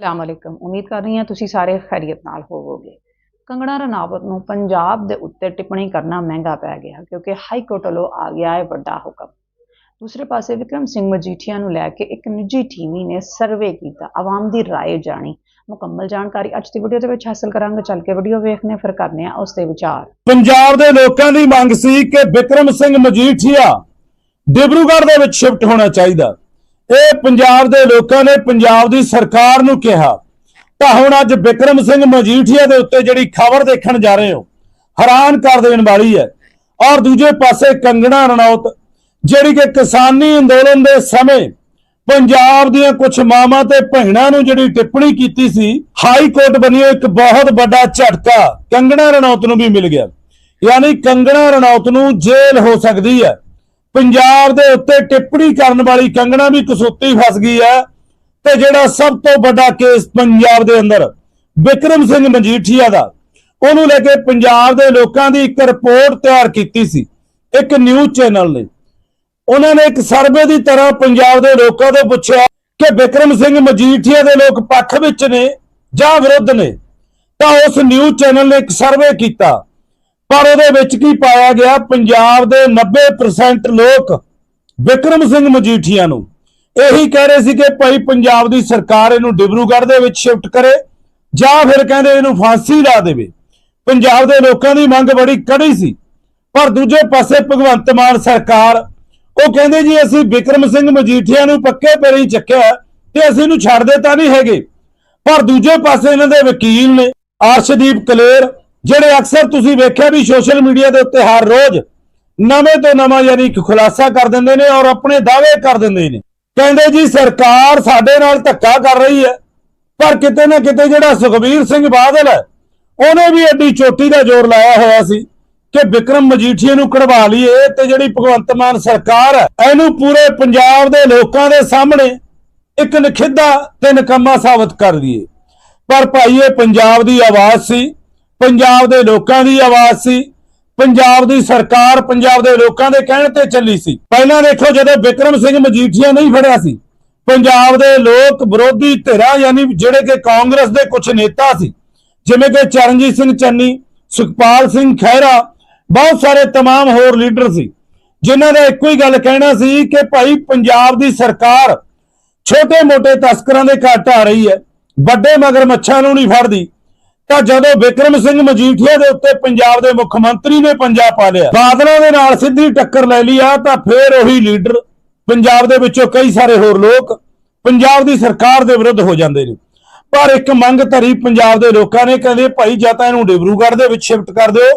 ਅਸਲਾਮ ਅਲੈਕਮ ਉਮੀਦ ਕਰ ਰਹੀ ਹਾਂ ਤੁਸੀਂ ਸਾਰੇ ਖੈਰੀਅਤ ਨਾਲ ਹੋਵੋਗੇ ਕੰਗਣਾ ਰਣਾਵਤ ਨੂੰ ਪੰਜਾਬ ਦੇ ਉੱਤੇ ਟਿੱਪਣੀ ਕਰਨਾ ਮਹਿੰਗਾ ਪੈ ਗਿਆ ਕਿਉਂਕਿ ਹਾਈ ਕੋਰਟ ਵੱਲੋਂ ਆ ਗਿਆ ਹੈ ਵੱਡਾ ਹੁਕਮ ਦੂਸਰੇ ਪਾਸੇ ਵਿਕਰਮ ਸਿੰਘ ਮਜੀਠੀਆ ਨੂੰ ਲੈ ਕੇ ਇੱਕ ਨਿੱਜੀ ਟੀਵੀ ਨੇ ਸਰਵੇ ਕੀਤਾ ਆਵਾਮ ਦੀ رائے ਜਾਣੀ ਮੁਕੰਮਲ ਜਾਣਕਾਰੀ ਅੱਜ ਦੀ ਵੀਡੀਓ ਦੇ ਵਿੱਚ ਹਾਸਲ ਕਰਾਂਗੇ ਚੱਲ ਕੇ ਵੀਡੀਓ ਵੇਖਨੇ ਫਿਰ ਕਰਨੇ ਆ ਉਸ ਦੇ ਵਿਚਾਰ ਪੰਜਾਬ ਦੇ ਲੋਕਾਂ ਦੀ ਮੰਗ ਸੀ ਕਿ ਵਿਕਰਮ ਸਿੰਘ ਮਜੀਠੀਆ ਡਿਬਰੂਗੜ੍ਹ ਦੇ ਵਿੱਚ ਸ਼ਿਫਟ ਹੋਣਾ ਚਾਹੀਦਾ ਇਹ ਪੰਜਾਬ ਦੇ ਲੋਕਾਂ ਨੇ ਪੰਜਾਬ ਦੀ ਸਰਕਾਰ ਨੂੰ ਕਿਹਾ, ਤਾਂ ਹੁਣ ਅੱਜ ਵਿਕਰਮ ਸਿੰਘ ਮਜੀਠੀਆ ਦੇ ਉੱਤੇ ਜਿਹੜੀ ਖਬਰ ਦੇਖਣ ਜਾ ਰਹੇ ਹੋ, ਹੈਰਾਨ ਕਰ ਦੇਣ ਵਾਲੀ ਹੈ। ਔਰ ਦੂਜੇ ਪਾਸੇ ਕੰਗਣਾ ਰਣੌਤ, ਜਿਹੜੀ ਕਿ ਕਿਸਾਨੀ ਅੰਦੋਲਨ ਦੇ ਸਮੇਂ ਪੰਜਾਬ ਦੀਆਂ ਕੁਝ ਮਾਵਾਂ ਤੇ ਭੈਣਾਂ ਨੂੰ ਜਿਹੜੀ ਟਿੱਪਣੀ ਕੀਤੀ ਸੀ, ਹਾਈ ਕੋਰਟ ਬਣਿਓ ਇੱਕ ਬਹੁਤ ਵੱਡਾ ਝਟਕਾ, ਕੰਗਣਾ ਰਣੌਤ ਨੂੰ ਵੀ ਮਿਲ ਗਿਆ। ਯਾਨੀ ਕੰਗਣਾ ਰਣੌਤ ਨੂੰ ਜੇਲ੍ਹ ਹੋ ਸਕਦੀ ਹੈ। ਪੰਜਾਬ ਦੇ ਉੱਤੇ ਟਿੱਪਣੀ ਕਰਨ ਵਾਲੀ ਕੰਗਣਾ ਵੀ ਕਸੂਤੀ ਫਸ ਗਈ ਹੈ ਤੇ ਜਿਹੜਾ ਸਭ ਤੋਂ ਵੱਡਾ ਕੇਸ ਪੰਜਾਬ ਦੇ ਅੰਦਰ ਵਿਕਰਮ ਸਿੰਘ ਮਜੀਠੀਆ ਦਾ, ਉਹਨੂੰ ਲੈ ਕੇ ਪੰਜਾਬ ਦੇ ਲੋਕਾਂ ਦੀ ਇੱਕ ਰਿਪੋਰਟ ਤਿਆਰ ਕੀਤੀ ਸੀ, ਇੱਕ ਨਿਊਜ਼ ਚੈਨਲ ਨੇ। ਉਹਨਾਂ ਨੇ ਇੱਕ ਸਰਵੇ ਦੀ ਤਰ੍ਹਾਂ ਪੰਜਾਬ ਦੇ ਲੋਕਾਂ ਤੋਂ ਪੁੱਛਿਆ ਕਿ ਵਿਕਰਮ ਸਿੰਘ ਮਜੀਠੀਆ ਦੇ ਲੋਕ ਪੱਖ ਵਿੱਚ ਨੇ ਜਾਂ ਵਿਰੁੱਧ ਨੇ, ਤਾਂ ਉਸ ਨਿਊਜ਼ ਚੈਨਲ ਨੇ ਇੱਕ ਸਰਵੇ ਕੀਤਾ। ਪਰ ਉਹਦੇ ਵਿੱਚ ਕੀ ਪਾਇਆ ਗਿਆ? ਪੰਜਾਬ ਦੇ 90% ਲੋਕ ਵਿਕਰਮ ਸਿੰਘ ਮਜੀਠੀਆ ਨੂੰ। ਇਹੀ ਕਹਿ ਰਹੇ ਸੀ ਕਿ ਭਾਈ ਪੰਜਾਬ ਦੀ ਸਰਕਾਰ ਇਹਨੂੰ ਡਿਬਰੂਗੜ੍ਹ ਦੇ ਵਿੱਚ ਸ਼ਿਫਟ ਕਰੇ ਜਾਂ ਫਿਰ ਕਹਿੰਦੇ ਇਹਨੂੰ ਫਾਂਸੀ ਲਾ ਦੇਵੇ। ਪੰਜਾਬ ਦੇ ਲੋਕਾਂ ਦੀ ਮੰਗ ਬੜੀ ਕੜੀ ਸੀ। ਪਰ ਦੂਜੇ ਪਾਸੇ ਭਗਵੰਤ ਮਾਨ ਸਰਕਾਰ, ਉਹ ਕਹਿੰਦੇ ਜੀ, ਅਸੀਂ ਵਿਕਰਮ ਸਿੰਘ ਮਜੀਠੀਆ ਨੂੰ ਪੱਕੇ ਪੈਰੀ ਚੱਕਿਆ ਤੇ ਅਸੀਂ ਇਹਨੂੰ ਛੱਡਦੇ ਤਾਂ ਨਹੀਂ ਹੈਗੇ। ਪਰ ਦੂਜੇ ਪਾਸੇ ਇਹਨਾਂ ਦੇ ਵਕੀਲ ਨੇ, ਅਰਸ਼ਦੀਪ ਕਲੇਰ ਜਿਹੜੇ ਅਕਸਰ ਤੁਸੀਂ ਵੇਖਿਆ ਵੀ ਸੋਸ਼ਲ ਮੀਡੀਆ ਦੇ ਉੱਤੇ ਹਰ ਰੋਜ਼ ਨਵੇਂ ਤੋਂ ਨਵਾਂ ਯਾਨੀ ਇੱਕ ਖੁਲਾਸਾ ਕਰ ਦਿੰਦੇ ਨੇ ਔਰ ਆਪਣੇ ਦਾਅਵੇ ਕਰ ਦਿੰਦੇ ਨੇ। ਕਹਿੰਦੇ ਜੀ, ਸਰਕਾਰ ਸਾਡੇ ਨਾਲ ਧੱਕਾ ਕਰ ਰਹੀ ਹੈ, ਪਰ ਕਿਤੇ ਨਾ ਕਿਤੇ ਜਿਹੜਾ ਸੁਖਬੀਰ ਸਿੰਘ ਬਾਦਲ ਹੈ, ਉਹਨੇ ਵੀ ਐਡੀ ਚੋਟੀ ਦਾ ਜ਼ੋਰ ਲਾਇਆ ਹੋਇਆ ਸੀ ਕਿ ਵਿਕਰਮ ਮਜੀਠੀਆ ਨੂੰ ਕਢਵਾ ਲਈਏ ਤੇ ਜਿਹੜੀ ਭਗਵੰਤ ਮਾਨ ਸਰਕਾਰ ਹੈ, ਇਹਨੂੰ ਪੂਰੇ ਪੰਜਾਬ ਦੇ ਲੋਕਾਂ ਦੇ ਸਾਹਮਣੇ ਇੱਕ ਨਖਿੱਧਾ ਤੇ ਨਕਮਾ ਸਾਬਤ ਕਰ ਦਈਏ ਪਰ ਭਾਈ, ਇਹ ਪੰਜਾਬ ਦੀ ਆਵਾਜ਼ ਸੀ ਪੰਜਾਬ ਦੇ ਲੋਕਾਂ ਦੀ ਆਵਾਜ਼ ਸੀ ਪੰਜਾਬ ਦੀ ਸਰਕਾਰ ਪੰਜਾਬ ਦੇ ਲੋਕਾਂ ਦੇ ਕਹਿਣ ਤੇ ਚੱਲੀ ਸੀ ਪਹਿਲਾਂ ਦੇਖੋ ਜਦੋਂ ਵਿਕਰਮ ਸਿੰਘ ਮਜੀਠੀਆ ਨਹੀਂ ਫੜਿਆ ਸੀ ਪੰਜਾਬ ਦੇ ਲੋਕ ਵਿਰੋਧੀ ਧਿਰਾਂ ਯਾਨੀ ਜਿਹੜੇ ਕਿ ਕਾਂਗਰਸ ਦੇ ਕੁਝ ਨੇਤਾ ਸੀ ਜਿਵੇਂ ਕਿ ਚਰਨਜੀਤ ਸਿੰਘ ਚੰਨੀ ਸੁਖਪਾਲ ਸਿੰਘ ਖਹਿਰਾ ਬਹੁਤ ਸਾਰੇ तमाम ਹੋਰ ਲੀਡਰ ਸੀ ਜਿਨ੍ਹਾਂ ਦਾ ਇੱਕੋ ਹੀ ਗੱਲ ਕਹਿਣਾ ਸੀ ਕਿ ਭਾਈ ਪੰਜਾਬ ਦੀ ਸਰਕਾਰ ਛੋਟੇ-ਮੋਟੇ ਤਸਕਰਾਂ ਦੇ ਘੱਟ ਆ ਰਹੀ ਹੈ ਵੱਡੇ ਮਗਰਮੱਛਾਂ ਨੂੰ ਨਹੀਂ ਫੜਦੀ ਤਾਂ ਜਦੋਂ ਵਿਕਰਮ ਸਿੰਘ ਮਜੀਠੀਆ ਦੇ ਉੱਤੇ ਪੰਜਾਬ ਦੇ ਮੁੱਖ ਮੰਤਰੀ ਨੇ ਪੰਜਾਬ ਪਾ ਲਿਆ, ਬਾਦਲਾਂ ਦੇ ਨਾਲ ਸਿੱਧੀ ਟੱਕਰ ਲੈ ਲਈ ਆ, ਤਾਂ ਫੇਰ ਉਹੀ ਲੀਡਰ ਪੰਜਾਬ ਦੇ ਵਿੱਚੋਂ ਕਈ ਸਾਰੇ ਹੋਰ ਲੋਕ ਪੰਜਾਬ ਦੀ ਸਰਕਾਰ ਦੇ ਵਿਰੁੱਧ ਹੋ ਜਾਂਦੇ ਨੇ। ਪਰ ਇੱਕ ਮੰਗ ਧਰੀ ਪੰਜਾਬ ਦੇ ਲੋਕਾਂ ਨੇ, ਕਹਿੰਦੇ ਭਾਈ ਜਾਂ ਤਾਂ ਇਹਨੂੰ ਡਿਬਰੂਗੜ੍ਹ ਦੇ ਵਿੱਚ ਸ਼ਿਫਟ ਕਰ ਦਿਓ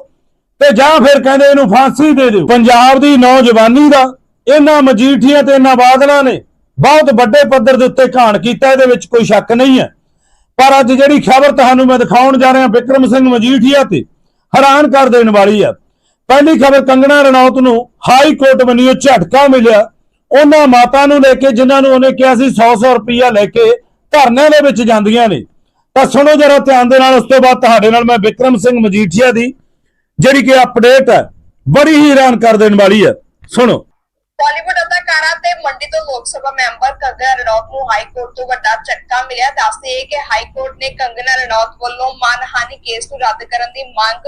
ਤੇ ਜਾਂ ਫਿਰ ਕਹਿੰਦੇ ਇਹਨੂੰ ਫਾਂਸੀ ਦੇ ਦਿਓ। ਪੰਜਾਬ ਦੀ ਨੌਜਵਾਨੀ ਦਾ ਇਹਨਾਂ ਮਜੀਠੀਆਂ ਤੇ ਇਹਨਾਂ ਬਾਦਲਾਂ ਨੇ ਬਹੁਤ ਵੱਡੇ ਪੱਧਰ ਦੇ ਉੱਤੇ ਘਾਣ ਕੀਤਾ, ਇਹਦੇ ਵਿੱਚ ਕੋਈ ਸ਼ੱਕ ਨਹੀਂ ਹੈ। ਪਰ ਅੱਜ ਜਿਹੜੀ ਖਬਰ ਤੁਹਾਨੂੰ ਮੈਂ ਦਿਖਾਉਣ ਜਾ ਰਿਹਾ ਵਿਕਰਮ ਸਿੰਘ ਮਜੀਠੀਆ ਤੇ, ਹੈਰਾਨ ਕਰ ਦੇਣ ਵਾਲੀ ਹੈ ਪਹਿਲੀ ਖਬਰ ਕੰਗਣਾ ਰਣੌਤ ਨੂੰ ਹਾਈ ਕੋਰਟ ਵੱਲੋਂ ਝਟਕਾ ਮਿਲਿਆ। ਉਹਨਾਂ ਮਾਤਾ ਨੂੰ ਲੈ ਕੇ, ਜਿਨ੍ਹਾਂ ਨੂੰ ਉਹਨੇ ਕਿਹਾ ਸੀ 100-100 ਰੁਪਈਆ ਲੈ ਕੇ ਧਰਨੇ ਦੇ ਵਿੱਚ ਜਾਂਦੀਆਂ ਨੇ। ਤਾਂ ਸੁਣੋ ਜਰਾ ਧਿਆਨ ਦੇ ਨਾਲ, ਉਸ ਤੋਂ ਬਾਅਦ ਤੁਹਾਡੇ ਨਾਲ ਮੈਂ ਵਿਕਰਮ ਸਿੰਘ ਮਜੀਠੀਆ ਦੀ ਜਿਹੜੀ ਕਿ ਅਪਡੇਟ ਹੈ, ਬੜੀ ਹੀ ਹੈਰਾਨ ਕਰ ਦੇਣ ਵਾਲੀ ਹੈ ਸੁਣੋ। ਬਾਲੀਵੁੱਡ ਅਦਾਕਾਰਾ ਤੇ ਮੰਡੀ ਤੋਂ ਲੋਕ ਸਭਾ ਮੈਂਬਰ ਕੰਗਨਾ ਰਣੌਤ ਨੂੰ ਹਾਈ ਕੋਰਟ ਤੋਂ ਵੱਡਾ ਝਟਕਾ ਮਿਲਿਆ। ਦੱਸਦੇ ਹੈ ਕਿ ਹਾਈ ਕੋਰਟ ਨੇ ਕੰਗਨਾ ਰਣੌਤ ਵੱਲੋਂ ਮਾਨਹਾਨੀ ਕੇਸ ਨੂੰ ਰੱਦ ਕਰਨ ਦੀ ਮੰਗ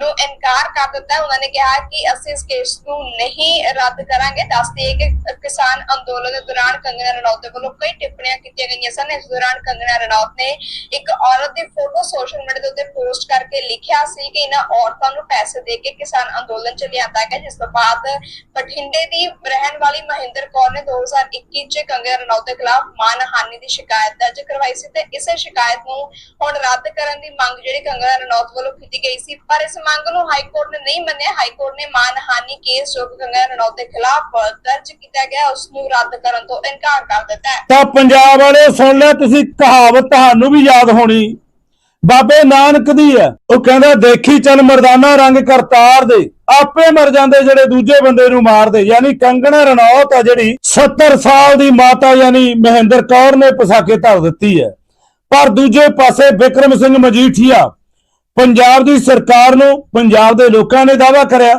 ਨੂੰ ਇਨਕਾਰ ਕਰ ਦਿੱਤਾ। ਹੈ ਉਹਨਾਂ ਨੇ ਕਿਹਾ ਕਿ ਅਸੀਂ ਇਸ ਕੇਸ ਨੂੰ ਨਹੀਂ ਰੱਦ ਕਰਾਂਗੇ। ਦੱਸਦੇ ਹੈ ਕਿ ਕਿਸਾਨ ਅੰਦੋਲਨ ਦੇ ਦੌਰਾਨ ਕੰਗਨਾ ਰਣੌਤ ਦੇ ਵੱਲੋਂ ਕਈ ਟਿੱਪਣੀਆਂ ਕੀਤੀਆਂ ਸਨ। ਇਸ ਦੌਰਾਨ ਕੰਗਣਾ ਰਣੌਤ ਨੇ ਇੱਕ ਔਰਤ ਦੀ ਫੋਟੋ ਸੋਸ਼ਲ ਮੀਡੀਆ ਦੇ ਉੱਤੇ ਪੋਸਟ ਕਰਕੇ ਲਿਖਿਆ ਸੀ ਕਿ ਇਹਨਾਂ ਔਰਤਾਂ ਨੂੰ ਪੈਸੇ ਦੇ ਕੇ ਕਿਸਾਨ ਅੰਦੋਲਨ ਚ ਲਿਆਂਦਾ ਗਿਆ, ਜਿਸ ਤੋਂ ਬਾਅਦ ਬਠਿੰਡੇ ਦੀ ਰਹਿਣ ਵਾਲੀ ਮਹਿੰਦਰ ਕੌਰ ਨੇ 2021 ਚ ਕੰਗਨਾ ਰਣੌਤ ਦੇ ਖਿਲਾਫ ਮਾਨਹਾਨੀ ਦੀ ਸ਼ਿਕਾਇਤ ਦਰਜ ਕਰਵਾਈ ਸੀ ਤੇ ਇਸੇ ਸ਼ਿਕਾਇਤ ਨੂੰ ਹੁਣ ਰੱਦ ਕਰਨ ਦੀ ਮੰਗ ਜਿਹੜੀ ਕੰਗਨਾ ਰਣੌਤ ਵੱਲੋਂ ਕੀਤੀ ਗਈ ਸੀ। ਪਰ ਇਸ ਮੰਗ ਨੂੰ ਹਾਈ ਕੋਰਟ ਨੇ ਨਹੀਂ ਮੰਨਿਆ। ਹਾਈ ਕੋਰਟ ਨੇ ਮਾਨਹਾਨੀ ਕੇਸ ਜੋ ਕਿ ਕੰਗਨਾ ਰਣੌਤ ਦੇ ਖਿਲਾਫ ਦਰਜ ਕੀਤਾ ਗਿਆ, ਉਸ ਨੂੰ ਰੱਦ ਕਰਨ ਤੋਂ ਇਨਕਾਰ ਕਰ ਦਿੱਤਾ ਤਾਂ ਪੰਜਾਬ ਵਾਲੇ ਸੁਣ ਲਿਆ, ਤੁਸੀਂ ਕਹਾਵਤ ਤੁਹਾਨੂੰ ਵੀ ਯਾਦ ਹੋਣੀ। ਬਾਬੇ ਨਾਨਕ ਦੀ ਹੈ। ਉਹ ਕਹਿੰਦਾ, ਦੇਖੀ ਚੱਲ ਮਰਦਾਨਾ ਰੰਗ ਕਰਤਾਰ ਦੇ। ਆਪੇ ਮਰ ਜਾਂਦੇ ਜਿਹੜੇ ਦੂਜੇ ਬੰਦੇ ਨੂੰ ਮਾਰਦੇ। ਯਾਨੀ ਕੰਗਣਾ ਰਣੌਤ ਆ ਜਿਹੜੀ 70 ਸਾਲ ਦੀ ਮਾਤਾ ਯਾਨੀ ਮਹਿੰਦਰ ਕੌਰ ਨੇ ਪਸਾ ਕੇ ਧਰ ਦਿੱਤੀ ਹੈ। ਪਰ ਦੂਜੇ ਪਾਸੇ ਵਿਕਰਮ ਸਿੰਘ ਮਜੀਠੀਆ ਪੰਜਾਬ ਦੀ ਸਰਕਾਰ ਨੂੰ, ਪੰਜਾਬ ਦੇ ਲੋਕਾਂ ਨੇ ਦਾਅਵਾ ਕਰਿਆ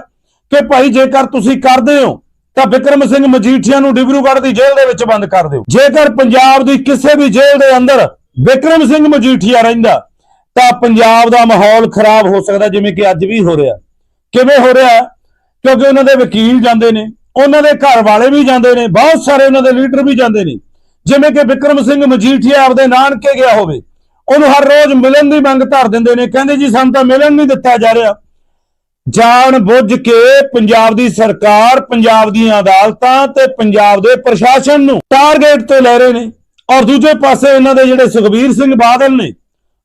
ਕਿ ਭਾਈ ਜੇਕਰ ਤੁਸੀਂ ਕਰਦੇ ਹੋ ਤਾਂ ਵਿਕਰਮ ਸਿੰਘ ਮਜੀਠੀਆ ਨੂੰ ਡਿਬਰੂਗੜ੍ਹ ਦੀ ਜੇਲ੍ਹ ਦੇ ਵਿੱਚ ਬੰਦ ਕਰ ਦਿਓ। ਜੇਕਰ ਪੰਜਾਬ ਦੀ ਕਿਸੇ ਵੀ ਜੇਲ੍ਹ ਦੇ ਅੰਦਰ ਵਿਕਰਮ ਸਿੰਘ ਮਜੀਠੀਆ ਰਹਿੰਦਾ, ਤਾਂ ਪੰਜਾਬ ਦਾ ਮਾਹੌਲ ਖਰਾਬ ਹੋ ਸਕਦਾ, ਜਿਵੇਂ ਕਿ ਅੱਜ ਵੀ ਹੋ ਰਿਹਾ। ਕਿਵੇਂ ਹੋ ਰਿਹਾ? ਕਿਉਂਕਿ ਉਹਨਾਂ ਦੇ ਵਕੀਲ ਜਾਂਦੇ ਨੇ, ਉਹਨਾਂ ਦੇ ਘਰ ਵਾਲੇ ਵੀ ਜਾਂਦੇ ਨੇ, ਬਹੁਤ ਸਾਰੇ ਉਹਨਾਂ ਦੇ ਲੀਡਰ ਵੀ ਜਾਂਦੇ ਨੇ। ਜਿਵੇਂ ਕਿ ਵਿਕਰਮ ਸਿੰਘ ਮਜੀਠੀਆ ਆਪਦੇ ਨਾਨਕੇ ਗਿਆ ਹੋਵੇ, ਉਹਨੂੰ ਹਰ ਰੋਜ਼ ਮਿਲਣ ਦੀ ਮੰਗ ਧਰ ਦਿੰਦੇ ਨੇ, ਕਹਿੰਦੇ ਜੀ ਸਾਨੂੰ ਤਾਂ ਮਿਲਣ ਨਹੀਂ ਦਿੱਤਾ ਜਾ ਰਿਹਾ। ਜਾਣ ਬੁੱਝ ਕੇ ਪੰਜਾਬ ਦੀ ਸਰਕਾਰ ਪੰਜਾਬ ਦੀਆਂ ਅਦਾਲਤਾਂ ਤੇ ਪੰਜਾਬ ਦੇ ਪ੍ਰਸ਼ਾਸਨ ਨੂੰ ਟਾਰਗੇਟ ਤੇ ਲੈ ਰਹੇ ਨੇ। ਔਰ ਦੂਜੇ ਪਾਸੇ ਇਹਨਾਂ ਦੇ ਜਿਹੜੇ ਸੁਖਬੀਰ ਸਿੰਘ ਬਾਦਲ ਨੇ,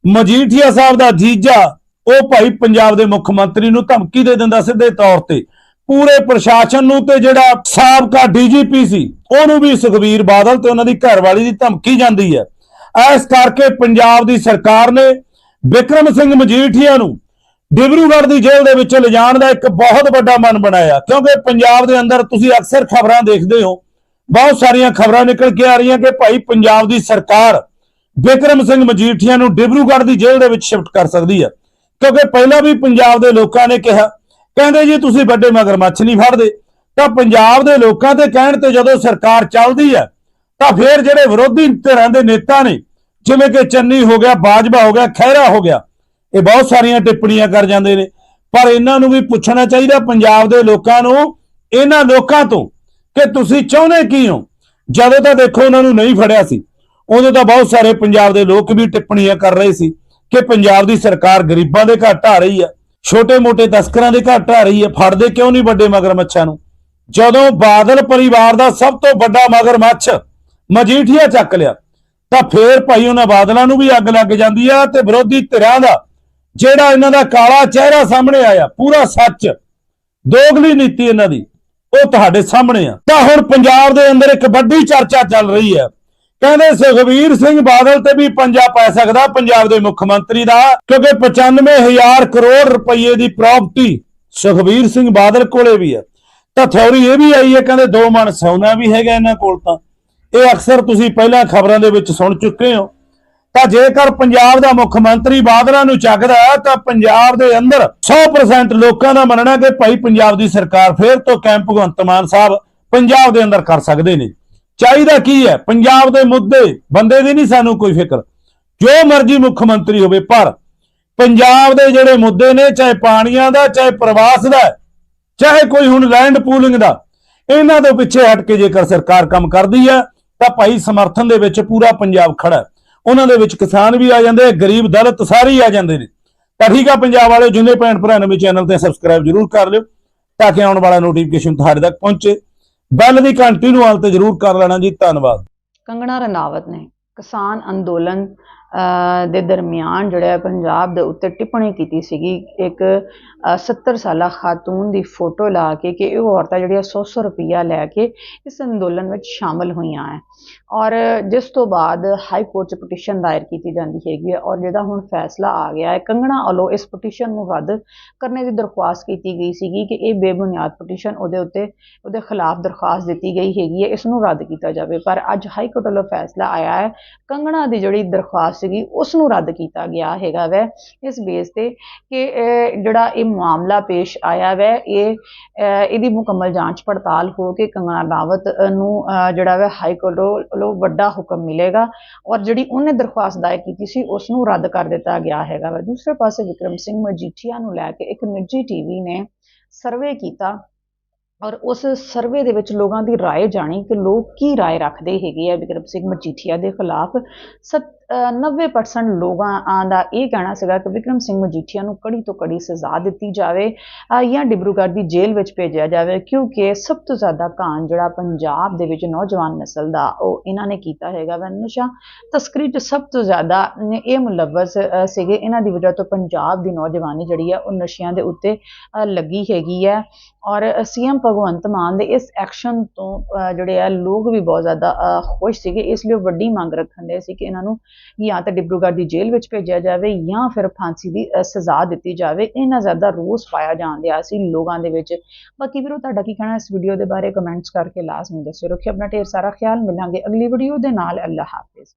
ਮਜੀਠੀਆ ਸਾਹਿਬ ਦਾ ਜੀਜਾ, ਉਹ ਭਾਈ ਪੰਜਾਬ ਦੇ ਮੁੱਖ ਮੰਤਰੀ ਨੂੰ ਧਮਕੀ ਦੇ ਦਿੰਦਾ ਸਿੱਧੇ ਤੌਰ ਤੇ। ਪੂਰੇ ਪ੍ਰਸ਼ਾਸਨ ਨੂੰ ਤੇ ਜਿਹੜਾ ਸਾਬਕਾ ਡੀਜੀਪੀ ਸੀ, ਉਹਨੂੰ ਵੀ ਸੁਖਬੀਰ ਬਾਦਲ ਤੇ ਉਹਨਾਂ ਦੀ ਘਰਵਾਲੀ ਦੀ ਧਮਕੀ ਜਾਂਦੀ ਹੈ। ਇਸ ਕਰਕੇ ਪੰਜਾਬ ਦੀ ਸਰਕਾਰ ਨੇ ਵਿਕਰਮ ਸਿੰਘ ਮਜੀਠੀਆ ਨੂੰ ਡਿਬਰੂਗੜ੍ਹ ਦੀ ਜੇਲ੍ਹ ਦੇ ਵਿੱਚ ਲਿਜਾਣ ਦਾ ਇੱਕ ਬਹੁਤ ਵੱਡਾ ਮਨ ਬਣਾਇਆ। ਕਿਉਂਕਿ ਪੰਜਾਬ ਦੇ ਅੰਦਰ ਤੁਸੀਂ ਅਕਸਰ ਖਬਰਾਂ ਦੇਖਦੇ ਹੋ, ਬਹੁਤ ਸਾਰੀਆਂ ਖਬਰਾਂ ਨਿਕਲ ਕੇ ਆ ਰਹੀਆਂ ਕਿ ਭਾਈ ਪੰਜਾਬ ਦੀ ਸਰਕਾਰ ਵਿਕਰਮ ਸਿੰਘ ਮਜੀਠੀਆ ਨੂੰ ਡਿਬਰੂਗੜ੍ਹ ਦੀ ਜੇਲ੍ਹ ਦੇ ਵਿੱਚ ਸ਼ਿਫਟ ਕਰ ਸਕਦੀ ਹੈ। ਕਿਉਂਕਿ ਪਹਿਲਾਂ ਵੀ ਪੰਜਾਬ ਦੇ ਲੋਕਾਂ ਨੇ ਕਿਹਾ, ਕਹਿੰਦੇ ਜੀ ਤੁਸੀਂ ਵੱਡੇ ਮਗਰਮੱਛ ਨਹੀਂ ਫੜਦੇ, ਤਾਂ ਪੰਜਾਬ ਦੇ ਲੋਕਾਂ ਦੇ ਕਹਿਣ ਤੇ ਜਦੋਂ ਸਰਕਾਰ ਚੱਲਦੀ ਹੈ, ਤਾਂ ਫਿਰ ਜਿਹੜੇ ਵਿਰੋਧੀ ਧਿਰਾਂ ਦੇ ਨੇਤਾ ਨੇ, ਜਿਵੇਂ ਕਿ ਚੰਨੀ ਹੋ ਗਿਆ, ਬਾਜਵਾ ਹੋ ਗਿਆ, ਖਹਿਰਾ ਹੋ ਗਿਆ ਇਹ ਬਹੁਤ ਸਾਰੀਆਂ ਟਿੱਪਣੀਆਂ ਕਰ ਜਾਂਦੇ ਨੇ। ਪਰ ਇਹਨਾਂ ਨੂੰ ਵੀ ਪੁੱਛਣਾ ਚਾਹੀਦਾ ਪੰਜਾਬ ਦੇ ਲੋਕਾਂ ਨੂੰ, ਇਹਨਾਂ ਲੋਕਾਂ ਤੋਂ ਕਿ ਤੁਸੀਂ ਚਾਹੁੰਦੇ ਕੀ ਹੋ? ਜਦੋਂ ਤਾਂ ਦੇਖੋ ਉਹਨਾਂ ਨੂੰ ਨਹੀਂ ਫੜਿਆ ਸੀ, ਉਦੋਂ ਤਾਂ ਬਹੁਤ ਸਾਰੇ ਪੰਜਾਬ ਦੇ ਲੋਕ ਵੀ ਟਿੱਪਣੀਆਂ ਕਰ ਰਹੇ ਸੀ ਕਿ ਪੰਜਾਬ ਦੀ ਸਰਕਾਰ ਗਰੀਬਾਂ ਦੇ ਘਰ ਢਾ ਰਹੀ ਹੈ ਛੋਟੇ-ਮੋਟੇ ਤਸਕਰਾਂ ਦੇ ਘਰ ਢਾ ਰਹੀ ਹੈ ਫੜਦੇ ਕਿਉਂ ਨਹੀਂ ਵੱਡੇ ਮਗਰਮੱਛਾਂ ਨੂੰ? ਜਦੋਂ ਬਾਦਲ ਪਰਿਵਾਰ ਦਾ ਸਭ ਤੋਂ ਵੱਡਾ ਮਗਰਮੱਛ ਮਜੀਠੀਆ ਚੱਕ ਲਿਆ, ਤਾਂ ਫੇਰ ਭਾਈ ਉਹਨਾਂ ਬਾਦਲਾਂ ਨੂੰ ਵੀ ਅੱਗ ਲੱਗ ਜਾਂਦੀ ਆ ਤੇ ਵਿਰੋਧੀ ਧਿਰਾਂ ਦਾ ਜਿਹੜਾ ਇਹਨਾਂ ਦਾ ਕਾਲਾ ਚਿਹਰਾ ਸਾਹਮਣੇ ਆਇਆ, ਪੂਰਾ ਸੱਚ। ਦੋਗਲੀ ਨੀਤੀ ਇਹਨਾਂ ਦੀ, ਉਹ ਤੁਹਾਡੇ ਸਾਹਮਣੇ ਆ। ਤਾਂ ਹੁਣ ਪੰਜਾਬ ਦੇ ਅੰਦਰ ਇੱਕ ਵੱਡੀ ਚਰਚਾ ਚੱਲ ਰਹੀ ਹੈ। ਕਹਿੰਦੇ ਸੁਖਬੀਰ ਸਿੰਘ ਬਾਦਲ ਤੇ ਵੀ ਪੰਜਾ ਪੈ ਸਕਦਾ ਪੰਜਾਬ ਦੇ ਮੁੱਖ ਮੰਤਰੀ ਦਾ, ਕਿਉਂਕਿ 95000 ਕਰੋੜ ਰੁਪਏ ਦੀ ਪ੍ਰਾਪਰਟੀ ਸੁਖਬੀਰ ਸਿੰਘ ਬਾਦਲ ਕੋਲੇ ਵੀ ਹੈ। ਤਾਂ ਥਿਉਰੀ ਇਹ ਵੀ ਆਈ ਹੈ, ਕਹਿੰਦੇ ਦੋ ਮਣ ਸੋਨਾ ਵੀ ਹੈਗਾ ਇਹਨਾਂ ਕੋਲ ਤਾਂ। ਇਹ ਅਕਸਰ ਤੁਸੀਂ ਪਹਿਲਾਂ ਖਬਰਾਂ ਦੇ ਵਿੱਚ ਸੁਣ ਚੁੱਕੇ ਹੋ। ਤਾਂ ਜੇਕਰ ਪੰਜਾਬ ਦਾ ਮੁੱਖ ਮੰਤਰੀ ਬਾਦਲਾਂ ਨੂੰ ਚੱਕਦਾ ਹੈ, ਤਾਂ ਪੰਜਾਬ ਦੇ ਅੰਦਰ 100% ਲੋਕਾਂ ਦਾ ਮੰਨਣਾ ਕਿ ਭਾਈ ਪੰਜਾਬ ਦੀ ਸਰਕਾਰ ਫੇਰ ਤੋਂ ਕੈਂਪ ਭਗਵੰਤ ਮਾਨ ਸਾਹਿਬ ਪੰਜਾਬ ਦੇ ਅੰਦਰ ਕਰ ਸਕਦੇ ਨੇ। ਚਾਹੀਦਾ ਕੀ ਹੈ? ਪੰਜਾਬ ਦੇ ਮੁੱਦੇ, ਬੰਦੇ ਦੀ ਨਹੀਂ ਸਾਨੂੰ ਕੋਈ ਫਿਕਰ। ਜੋ ਮਰਜ਼ੀ ਮੁੱਖ ਮੰਤਰੀ ਹੋਵੇ, ਪਰ ਪੰਜਾਬ ਦੇ ਜਿਹੜੇ ਮੁੱਦੇ ਨੇ, ਚਾਹੇ ਪਾਣੀਆਂ ਦਾ, ਚਾਹੇ ਪ੍ਰਵਾਸ ਦਾ, ਚਾਹੇ ਕੋਈ ਹੁਣ ਲੈਂਡ ਪੂਲਿੰਗ ਦਾ, ਇਹਨਾਂ ਦੇ ਪਿੱਛੇ ਹਟ ਕੇ ਜੇਕਰ ਸਰਕਾਰ ਕੰਮ ਕਰਦੀ ਹੈ, ਤਾਂ ਭਾਈ ਸਮਰਥਨ ਦੇ ਵਿੱਚ ਪੂਰਾ ਪੰਜਾਬ ਖੜਾ ਹੈ। ਉਹਨਾਂ ਦੇ ਵਿੱਚ ਕਿਸਾਨ ਵੀ ਆ ਜਾਂਦੇ, ਗਰੀਬ ਦਲਿਤ ਸਾਰੇ ਹੀ ਆ ਜਾਂਦੇ ਨੇ। ਤਾਂ ਠੀਕ ਆ, ਪੰਜਾਬ ਵਾਲੇ ਜਿੰਨੇ ਭੈਣ ਭਰਾ ਨਵੇਂ ਚੈਨਲ ਤੇ ਸਬਸਕ੍ਰਾਈਬ ਜਰੂਰ ਕਰ ਲਿਓ, ਤਾਂ ਕਿ ਆਉਣ ਵਾਲਾ ਨੋਟੀਫਿਕੇਸ਼ਨ ਤੁਹਾਡੇ ਤੱਕ ਪਹੁੰਚੇ। ਬੈਲ ਦੀ ਘੰਟੀ ਨੂੰ ਆਲ ਤੇ ਜਰੂਰ ਕਰ ਲੈਣਾ ਜੀ, ਧੰਨਵਾਦ। ਕੰਗਣਾ ਰਣਾਵਤ ਨੇ, ਕਿਸਾਨ ਅੰਦੋਲਨ ਦੇ ਦਰਮਿਆਨ ਜਿਹੜਾ ਪੰਜਾਬ ਦੇ ਉੱਤੇ ਟਿੱਪਣੀ ਕੀਤੀ ਸੀਗੀ। ਇੱਕ ਅਹ, 70 ਸਾਲਾ ਖਾਤੂਨ ਦੀ ਫੋਟੋ ਲਾ ਕੇ ਕਿ ਇਹ ਔਰਤਾਂ ਜਿਹੜੀਆਂ 100-100 ਰੁਪਈਆ ਲੈ ਕੇ ਇਸ ਅੰਦੋਲਨ ਵਿੱਚ ਸ਼ਾਮਲ ਹੋਈਆਂ ਹੈ ਔਰ ਜਿਸ ਤੋਂ ਬਾਅਦ ਹਾਈ ਕੋਰਟ 'ਚ ਪਟੀਸ਼ਨ ਦਾਇਰ ਕੀਤੀ ਜਾਂਦੀ ਹੈਗੀ ਹੈ ਔਰ ਜਿਹਦਾ ਹੁਣ ਫੈਸਲਾ ਆ ਗਿਆ ਹੈ ਕੰਗਣਾ ਵੱਲੋਂ ਇਸ ਪਟੀਸ਼ਨ ਨੂੰ ਰੱਦ ਕਰਨੇ ਦੀ ਦਰਖਾਸਤ ਕੀਤੀ ਗਈ ਸੀਗੀ ਕਿ ਇਹ ਬੇਬੁਨਿਆਦ ਪਟੀਸ਼ਨ ਉਹਦੇ ਉੱਤੇ ਉਹਦੇ ਖਿਲਾਫ ਦਰਖਾਸਤ ਦਿੱਤੀ ਗਈ ਹੈਗੀ ਹੈ ਇਸ ਨੂੰ ਰੱਦ ਕੀਤਾ ਜਾਵੇ। ਪਰ ਅੱਜ ਹਾਈ ਕੋਰਟ ਵੱਲੋਂ ਫੈਸਲਾ ਆਇਆ ਹੈ ਕੰਗਣਾ ਦੀ ਜਿਹੜੀ ਦਰਖਾਸਤ ਸੀਗੀ ਉਸ ਨੂੰ ਰੱਦ ਕੀਤਾ ਗਿਆ ਹੈਗਾ ਵੈ ਇਸ ਬੇਸ ਤੇ ਕਿ ਅਹ, ਜਿਹੜਾ ਇਹ ਮਾਮਲਾ ਪੇਸ਼ ਆਇਆ ਵੈ ਇਹ ਅਹ, ਇਹਦੀ ਮੁਕੰਮਲ ਜਾਂਚ ਪੜਤਾਲ ਹੋ ਕੇ ਕੰਗਣਾ ਰਾਵਤ ਅਹ, ਨੂੰ ਅਹ, ਜਿਹੜਾ ਵੈ ਹਾਈ ਕੋਰਟ ਵੱਲੋਂ ਵੱਡਾ ਹੁਕਮ ਮਿਲੇਗਾ ਔਰ ਜਿਹੜੀ ਉਹਨੇ ਦਰਖਾਸਤ ਦਾਇਰ ਕੀਤੀ ਸੀ ਉਸ ਨੂੰ ਰੱਦ ਕਰ ਦਿੱਤਾ ਗਿਆ ਹੈਗਾ ਵਾ ਦੂਸਰੇ ਪਾਸੇ ਵਿਕਰਮ ਸਿੰਘ ਮਜੀਠੀਆ ਨੂੰ ਲੈ ਕੇ ਇੱਕ ਨਿੱਜੀ ਟੀਵੀ ਨੇ ਸਰਵੇ ਕੀਤਾ ਔਰ ਉਸ ਸਰਵੇ ਦੇ ਵਿੱਚ ਲੋਕਾਂ ਦੀ رائے ਜਾਣੀ ਕਿ ਲੋਕ ਕੀ رائے ਰੱਖਦੇ ਹੈਗੇ ਆ ਵਿਕਰਮ ਸਿੰਘ ਮਜੀਠੀਆ ਦੇ ਖਿਲਾਫ ਸਤ- ਅਹ 90% ਲੋਕਾਂ ਦਾ ਇਹ ਕਹਿਣਾ ਸੀਗਾ ਕਿ ਵਿਕਰਮ ਸਿੰਘ ਮਜੀਠੀਆ ਨੂੰ ਕੜੀ ਤੋਂ ਕੜੀ ਸਜ਼ਾ ਦਿੱਤੀ ਜਾਵੇ ਜਾਂ ਡਿਬਰੂਗੜ੍ਹ ਦੀ ਜੇਲ੍ਹ ਵਿੱਚ ਭੇਜਿਆ ਜਾਵੇ, ਕਿਉਂਕਿ ਸਭ ਤੋਂ ਜ਼ਿਆਦਾ ਕਾਂਡ ਜਿਹੜਾ ਪੰਜਾਬ ਦੇ ਵਿੱਚ ਨੌਜਵਾਨ ਨਸਲ ਦਾ, ਉਹ ਇਹਨਾਂ ਨੇ ਕੀਤਾ ਹੈਗਾ ਵਾ। ਨਸ਼ਾ ਤਸਕਰੀ 'ਚ ਸਭ ਤੋਂ ਜ਼ਿਆਦਾ ਇਹ ਮੁਲਵਸ ਸੀਗੇ। ਇਹਨਾਂ ਦੀ ਵਜ੍ਹਾ ਤੋਂ ਪੰਜਾਬ ਦੀ ਨੌਜਵਾਨੀ ਜਿਹੜੀ ਆ, ਉਹ ਨਸ਼ਿਆਂ ਦੇ ਉੱਤੇ ਲੱਗੀ ਹੈਗੀ ਹੈ ਔਰ ਸੀਐਮ ਭਗਵੰਤ ਮਾਨ ਦੇ ਇਸ ਐਕਸ਼ਨ ਤੋਂ ਜਿਹੜੇ ਆ, ਲੋਕ ਵੀ ਬਹੁਤ ਜ਼ਿਆਦਾ ਖੁਸ਼ ਸੀਗੇ। ਇਸ ਲਈ ਉਹ ਵੱਡੀ ਮੰਗ ਰੱਖਣ ਦੇ ਸੀ ਕਿ ਇਹਨਾਂ ਨੂੰ ਜਾਂ ਤਾਂ ਡਿਬਰੂਗੜ੍ਹ ਦੀ ਜੇਲ੍ਹ ਵਿੱਚ ਭੇਜਿਆ ਜਾਵੇ ਜਾਂ ਫਿਰ ਫਾਂਸੀ ਦੀ ਸਜ਼ਾ ਦਿੱਤੀ ਜਾਵੇ। ਇੰਨਾ ਜ਼ਿਆਦਾ ਰੋਸ ਪਾਇਆ ਜਾਣ ਡਿਆ ਸੀ ਲੋਕਾਂ ਦੇ ਵਿੱਚ। ਬਾਕੀ ਵੀਰੋ, ਤੁਹਾਡਾ ਕੀ ਕਹਿਣਾ ਇਸ ਵੀਡੀਓ ਦੇ ਬਾਰੇ? ਕਮੈਂਟਸ ਕਰਕੇ ਲਾਜ਼ਮੀ ਦੱਸਿਓ। ਰੱਖਿਓ ਆਪਣਾ ਢੇਰ ਸਾਰਾ ਖਿਆਲ। ਮਿਲਾਂਗੇ ਅਗਲੀ ਵੀਡੀਓ ਦੇ ਨਾਲ। ਅੱਲਾ ਹਾਫਿਜ਼।